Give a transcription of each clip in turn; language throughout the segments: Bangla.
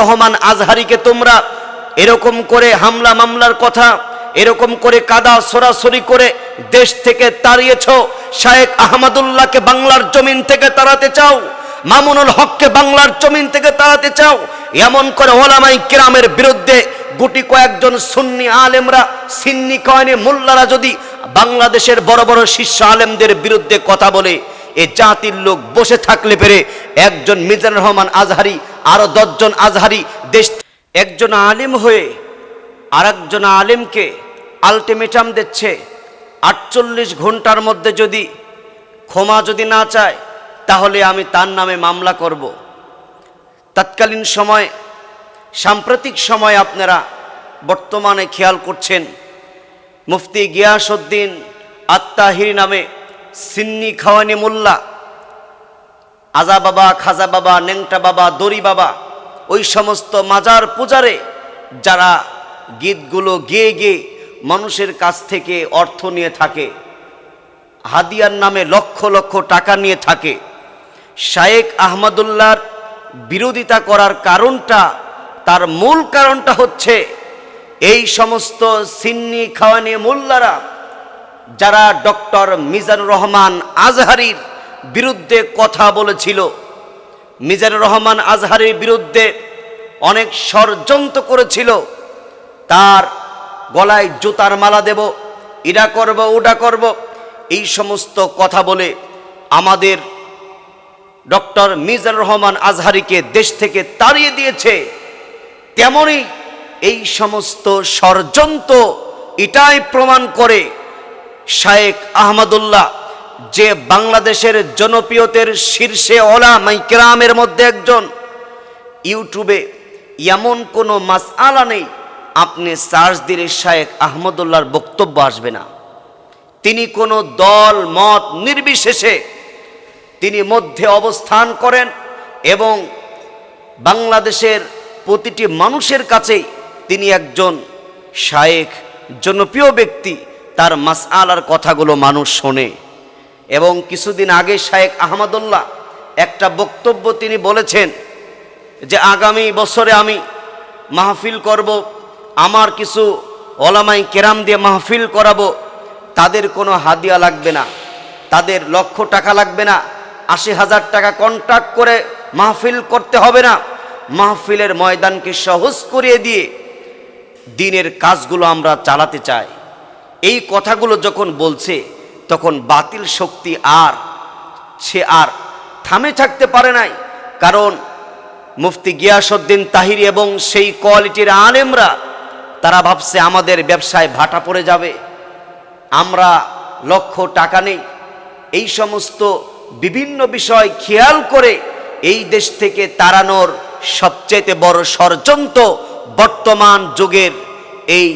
রহমান আজহারিকে তোমরা এরকম করে হামলা মামলার কথা, এরকম করে কাদা সরাসরি করে দেশ থেকে তাড়িয়েছ। শায়েক আহমদুল্লাহকে বাংলার জমিন থেকে তাড়াতে চাও, মামুনুল হককে বাংলার জমিন থেকে তাড়াতে চাও। এমন করে ওলামাই কিরামের বিরুদ্ধে গুটি কয়েকজন সুন্নি আলেমরা, সিন্নি কয়নে মোল্লারা যদি বাংলাদেশের বড় বড় শীর্ষ আলেমদের বিরুদ্ধে কথা বলে, এ জাতির লোক বসে থাকলে পেরে একজন মিজানুর রহমান আজহারি আরও দশজন আজহারি দেশ একজন আলেম হয়ে আরেকজন আলেমকে আলটিমেটাম দিচ্ছে। আটচল্লিশ ঘণ্টার মধ্যে যদি ক্ষমা যদি না চায়, তাহলে আমি তার নামে মামলা করব। তৎকালীন সময়, সাম্প্রতিক সময় আপনারা বর্তমানে খেয়াল করছেন, মুফতি গিয়াসউদ্দিন আত্মাহির নামে সিন্নি খাওয়ানি মোল্লা আজা বাবা, খাজা বাবা, নেংটা বাবা, দড়ি বাবা, ওই সমস্ত মাজার পূজারে যারা গীতগুলো গেয়ে গেয়ে মানুষের কাছ থেকে অর্থ নিয়ে থাকে, হাদিয়ার নামে লক্ষ লক্ষ টাকা নিয়ে থাকে শায়েক আহমদুল্লাহর বিরোধিতা করার কারণটা, তার মূল কারণটা হচ্ছে এই সমস্ত সিন্নি খাওয়ানি মোল্লারা, যারা ডক্টর মিজানুর রহমান আজহারির বিরুদ্ধে কথা বলেছিল। মিজানুর রহমান আজহারির বিরুদ্ধে অনেক ষড়যন্ত্র করেছিল। তার গলায় জুতার মালা দেব, ইডা করব ওটা করব, এই সমস্ত কথা বলে আমাদের ডক্টর মিজানুর রহমান আজহারিকে দেশ থেকে তাড়িয়ে দিয়েছে। তেমনই এই সমস্ত ষড়যন্ত্র এটাই প্রমাণ করে শায়েক আহমদুল্লাহ যে বাংলাদেশের জনপ্রিয়তের শীর্ষে ওলা মাইকেরামের মধ্যে একজন। ইউটিউবে এমন কোনো মাস আলা নেই, আপনি সার্চ দিলে শায়েক আহমদুল্লাহর বক্তব্য আসবে না। তিনি কোনো দল, মত নির্বিশেষে তিনি মধ্যে অবস্থান করেন এবং বাংলাদেশের প্রতিটি মানুষের কাছেই তিনি একজন শায়েক জনপ্রিয় ব্যক্তি। তার মাস আলার কথাগুলো মানুষ শোনে। এবং কিছুদিন আগে শায়েক আহমদুল্লাহ একটা বক্তব্য তিনি বলেছেন যে আগামী বছরে আমি মাহফিল করব, আমার কিছু ওলামাই কেরাম দিয়ে মাহফিল করাবো, তাদের কোনো হাদিয়া লাগবে না, তাদের লক্ষ টাকা লাগবে না, আশি হাজার টাকা কন্ট্রাক্ট করে মাহফিল করতে হবে না, মাহফিলের ময়দানকে সহজ করিয়ে দিয়ে দিনের কাজগুলো আমরা চালাতে চাই। এই কথাগুলো যখন বলছে তখন বাতিল শক্তি আর, সে আর থামে থাকতে পারে নাই। কারণ মুফতি গিয়াসউদ্দিন তাহিরি এবং সেই কোয়ালিটির আলেমরা, তারা ভাবছে আমাদের ব্যবসায় ভাটা পড়ে যাবে। আমরা লক্ষ টাকা নেই। এই সমস্ত বিভিন্ন বিষয় খেয়াল করে এই দেশ থেকে তাড়ানোর সবচেয়ে বড় ষড়যন্ত্র বর্তমান যুগের এই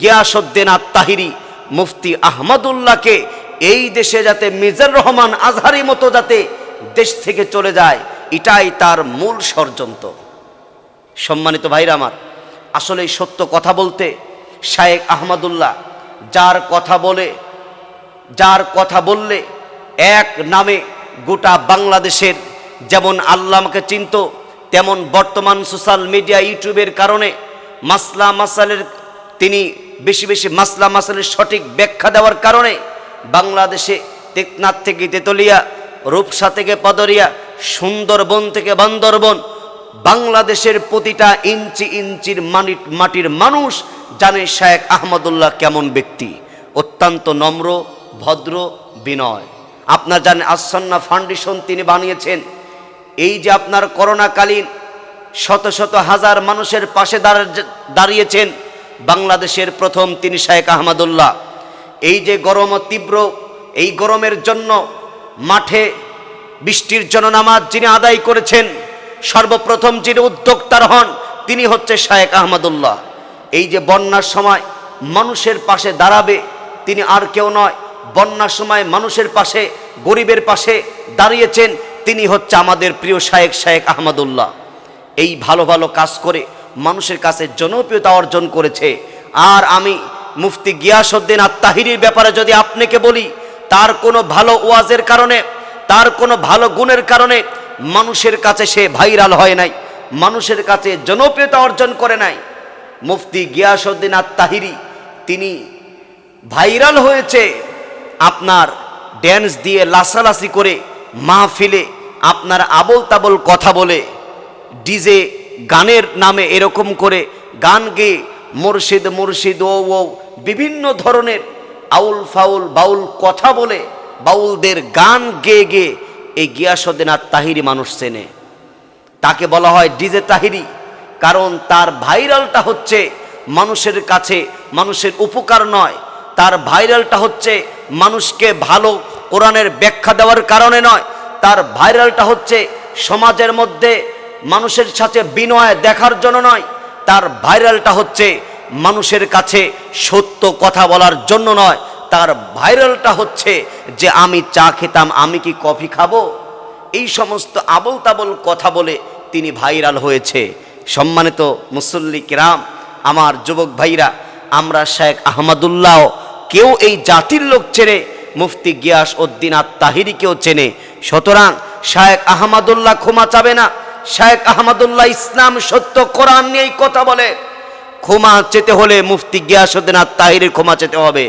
গিয়াসউদ্দিন আত্মাহিরি মুফতি আহমদুল্লাহকে এই দেশে যাতে মিজার রহমান আজহারি মতো যাতে দেশ থেকে চলে যায়, এটাই তার মূল ষড়যন্ত্র। সম্মানিত ভাইরা আমার, আসলে সত্য কথা বলতে শায়েক আহমদুল্লাহ যার কথা বলে, যার কথা বললে এক নামে গোটা বাংলাদেশের যেমন আল্লাহ আমাকে চিনত, তেমন বর্তমান সোশ্যাল মিডিয়া, ইউটিউবের কারণে মাসলা মাসালের, তিনি বেশি বেশি মাসলা মাসালের সঠিক ব্যাখ্যা দেওয়ার কারণে বাংলাদেশে টেকনাথ থেকে তেতলিয়া, রূপসা থেকে পদরিয়া, সুন্দরবন থেকে বান্দরবন, বাংলাদেশের প্রতিটা ইঞ্চি ইঞ্চির মাটির মানুষ জানে শায়েক আহমদুল্লাহ কেমন ব্যক্তি। অত্যন্ত নম্র, ভদ্র, বিনয়। আপনার জানেন আসন্না ফাউন্ডেশন তিনি বানিয়েছেন। এই যে আপনার করোনাকালীন শত শত হাজার মানুষের পাশে দাঁড়া- দাঁড়িয়েছেন, বাংলাদেশের প্রথম তিনি শায়েক আহমদুল্লাহ। এই যে গরম তীব্র, এই গরমের জন্য মাঠে বৃষ্টির জন্য নামাজ যিনি আদায় করেছেন, সর্বপ্রথম যিনি উদ্যোক্তার হন, তিনি হচ্ছে শায়েক আহমদুল্লাহ। এই যে বন্যার সময় মানুষের পাশে দাঁড়াবে, তিনি আর কেউ নয়, বন্যার সময় মানুষের পাশে, গরিবের পাশে দাঁড়িয়েছেন, তিনি হচ্ছে আমাদের প্রিয় শায়েক শায়েক আহমদুল্লাহ। এই ভালো ভালো কাজ করে মানুষের কাছে জনপ্রিয়তা অর্জন করেছে। আর আমি মুফতি গিয়াসউদ্দিন আত্মাহিরির ব্যাপারে যদি আপনাকে বলি, তার কোনো ভালো ওয়াজের কারণে, তার কোনো ভালো গুণের কারণে মানুষের কাছে সে ভাইরাল হয় নাই, মানুষের কাছে জনপ্রিয়তা অর্জন করে নাই। মুফতি গিয়াসউদ্দিন আত্মাহিরি তিনি ভাইরাল হয়েছে আপনার ড্যান্স দিয়ে লাসালাসি করে মা মাহফিলে আপনার আবল তাবল কথা বলে, ডিজে গানের নামে এরকম করে গান গেয়ে মুর্শিদ মুর্শিদ ও ও বিভিন্ন ধরনের আউল ফাউল বাউল কথা বলে বাউলদের গান গেয়ে গেয়ে এই গিয়াসুদ্দিন আর তাহিরি মানুষ চেনে। তাকে বলা হয় ডিজে তাহিরি, কারণ তার ভাইরালটা হচ্ছে মানুষের কাছে মানুষের উপকার নয়। তার ভাইরালটা হচ্ছে মানুষকে ভালো কোরআনের ব্যাখ্যা দেওয়ার কারণে নয়। তার ভাইরালটা হচ্ছে সমাজের মধ্যে মানুষের সাথে বিনয় দেখার জন্য নয়। তার ভাইরালটা হচ্ছে মানুষের কাছে সত্য কথা বলার জন্য নয়, তার ভাইরালটা হচ্ছে যে আমি চা খেতাম, আমি কি কফি খাব? এই সমস্ত আবল তাবল কথা বলে তিনি ভাইরাল হয়েছে। সম্মানিত মুসল্লি কিরাম, আমার যুবক ভাইরা, আমরা শেখ আহমদুল্লাহ কেউ এই জাতির লোক চেনে মুফতি গিয়াস উদ্দিন আত তাহিরিকেও চেনে। সুতরাং শায়েক আহমদুল্লাহ ক্ষমা চাবে না। শায়েক আহমদুল্লাহ ইসলাম সত্য কোরআন নিয়েই কথা বলে। ক্ষমা চেতে হলে মুফতি গিয়াসউদ্দিন আত তাহিরের ক্ষমা চেতে হবে।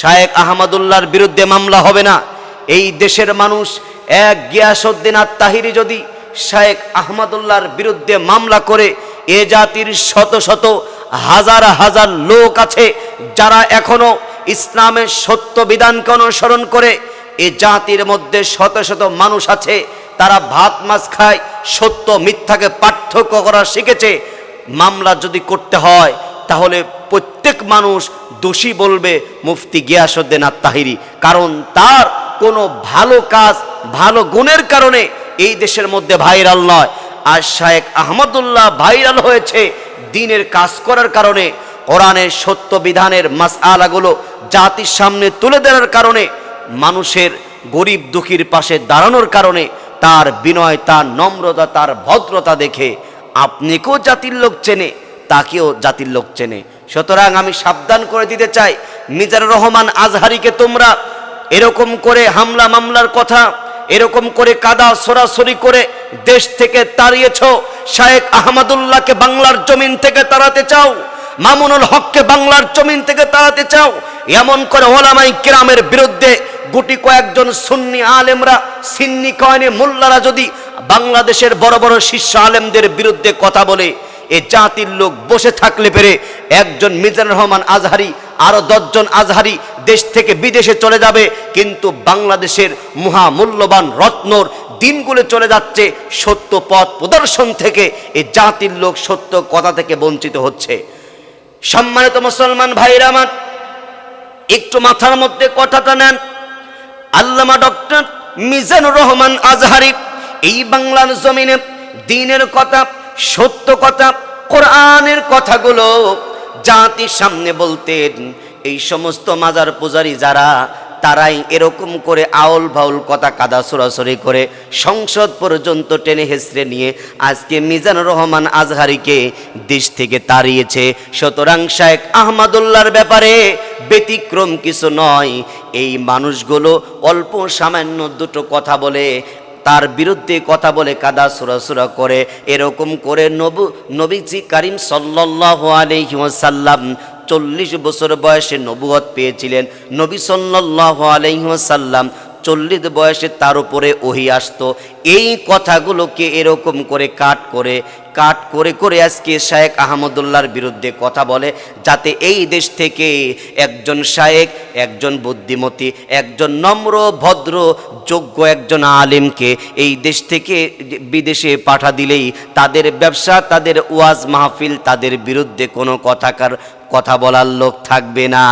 শায়েক আহমদুল্লাহর বিরুদ্ধে মামলা হবে না। এই দেশের মানুষ এক গিয়াসউদ্দিন আত তাহিরি যদি শায়েক আহমদুল্লাহর বিরুদ্ধে মামলা করে, এ জাতির শত শত হাজার হাজার লোক আছে যারা এখনও ইসলামের সত্য বিধানকে অনুসরণ করে, এ জাতির মধ্যে শত শত মানুষ আছে, তারা ভাত মাছ খায় সত্য মিথ্যাকে পার্থক্য করা শিখেছে। মামলা যদি করতে হয়, তাহলে প্রত্যেক মানুষ দোষী বলবে, মুফতি গিয়াসুদ্দিন আত তাহিরি কারণ তার কোনো ভালো কাজ, ভালো গুণের কারণে এই দেশের মধ্যে ভাইরাল নয়। আর শায়েক আহমদুল্লাহ ভাইরাল হয়েছে দিনের কাজ করার কারণে। কোরআনের সত্য বিধানের মাসআলাগুলো জাতির সামনে তুলে দেওয়ার কারণে। মানুষের গরিব দুঃখীর পাশে দাঁড়ানোর কারণে। তার বিনয়, তার নম্রতা, তার ভদ্রতা দেখে আপনিকেও জাতির লোক চেনে, তাকেও জাতির লোক চেনে। সুতরাং আমি সাবধান করে দিতে চাই মিজার রহমান আজহারিকে তোমরা এরকম করে হামলা মামলার কথা, এরকম করে কাদা সরাসরি করে দেশ থেকে তাড়িয়েছ শায়েক আহমদুল্লাহকে বাংলার জমিন থেকে তাড়াতে চাও, মামুনুল হককে বাংলার জমিন থেকে তাড়াতে চাও, এমন করে ওলামাই কিরামের বিরুদ্ধে গুটি কয়েকজন সুন্নি আলেমরা, সিন্নি কয়নে মোল্লারা যদি বাংলাদেশের বড় বড় শীর্ষ আলেমদের বিরুদ্ধে কথা বলে, এ জাতির লোক বসে থাকলে পেরে একজন মিজানুর রহমান আজহারি, আরও দশজন আজহারি দেশ থেকে বিদেশে চলে যাবে, কিন্তু বাংলাদেশের মহামূল্যবান রত্নর দিনগুলো চলে যাচ্ছে সত্য পথ প্রদর্শন থেকে, এ জাতির লোক সত্য কথা থেকে বঞ্চিত হচ্ছে। সম্মানিত মুসলমান ভাইরা আমার, একটু মাথার মধ্যে কথাটা নেন। আল্লামা ডক্টর মিজানুর রহমান আজহারি, এই বাংলার জমিনে দিনের কথা, সত্য কথা, কোরআনের কথাগুলো জাতির সামনে বলতেন। এই সমস্ত মাজার পূজারী যারা, তারাই এরকম করে আউল বাউল কথা কাদা সরাসরি করে সংসদ পর্যন্ত টেনে হেসড়ে নিয়ে আজকে মিজানুর রহমান আজহারিকে দেশ থেকে তাড়িয়েছে। সুতরাং শেখ আহমদুল্লাহর ব্যাপারে ব্যতিক্রম কিছু নয়। এই মানুষগুলো অল্প সামান্য দুটো কথা বলে, তার বিরুদ্ধে কথা বলে কাদা সুরাসুরা করে। এরকম করে নবু, নবীজি করিম সাল্লাহ আলহিহাসাল্লাম চল্লিশ বছর বয়সে নবুয়ত পেয়েছিলেন। নবী সাল্লাহ আলহিহাসাল্লাম চল্লিশ বয়সে তার উপরে ওহি আসতো। এই কথাগুলোকে এরকম করে কাট করে কাট করে করে আজকে শায়েক আহমদুল্লাহর বিরুদ্ধে কথা বলে, যাতে এই দেশ থেকে একজন শায়েক একজন বুদ্ধিমতী, একজন নম্র, ভদ্র, যোগ্য একজন আলিমকে এই দেশ থেকে বিদেশে পাঠা দিলেই তাদের ব্যবসা, তাদের ওয়াজ মাহফিল, তাদের বিরুদ্ধে কোনো কথাকার, কথা বলার লোক থাকবে না।